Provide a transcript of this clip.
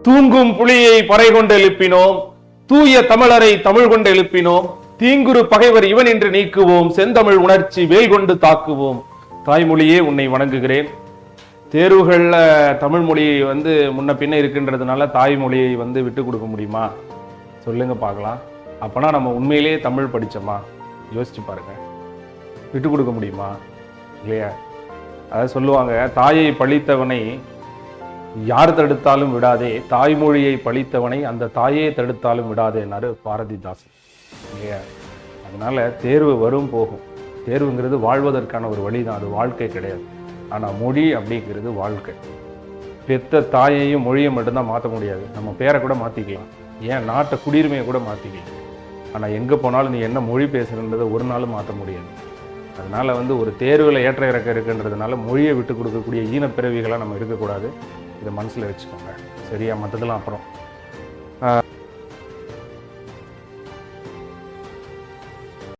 தூங்கும் புலியை பறை கொண்டு எழுப்பினோம். தூய தமிழரை தமிழ் கொண்டு எழுப்பினோம். தீங்குரு பகைவர் இவன் என்று நீக்குவோம். செந்தமிழ் உணர்ச்சி வேல் கொண்டு தாக்குவோம். தாய்மொழியே உன்னை வணங்குகிறேன். தேர்வுகள்ல தமிழ் மொழி வந்து முன்ன பின்ன இருக்கின்றதுனால தாய்மொழியை வந்து விட்டு கொடுக்க முடியுமா? சொல்லுங்க பார்க்கலாம். அப்பனா நம்ம உண்மையிலேயே தமிழ் படிச்சோமா? யோசிச்சு பாருங்க. விட்டு கொடுக்க முடியுமா? இல்லையா? அதாவது சொல்லுவாங்க தாயை பழித்தவனை யார் தடுத்தாலும் விடாதே தாய்மொழியை பழித்தவனை அந்த தாயே தடுத்தாலும் விடாதேன்னாரு பாரதிதாசன் இல்லையா? அதனால தேர்வு வரும் போகும். தேர்வுங்கிறது வாழ்வதற்கான ஒரு வழி தான் அது வாழ்க்கை கிடையாது. ஆனால் மொழி அப்படிங்கிறது வாழ்க்கை. பெத்த தாயையும் மொழியை மட்டும்தான் மாற்ற முடியாது. நம்ம பேரை கூட மாற்றிக்கலாம் ஏன்? நாட்டை குடியுரிமையை கூட மாற்றிக்கலாம் ஆனால் எங்கே போனாலும் நீ என்ன மொழி பேசுகிறன்றதை ஒரு நாளும் மாற்ற முடியாது. அதனால் வந்து ஒரு தேர்வில் ஏற்ற இறக்க இருக்குன்றதுனால மொழியை விட்டு கொடுக்கக்கூடிய ஈனப்பிறவிகளாக நம்ம இருக்கக்கூடாது. இதை மனசில் வச்சுக்கோங்க. சரியா? மற்றதெல்லாம் அப்புறம்.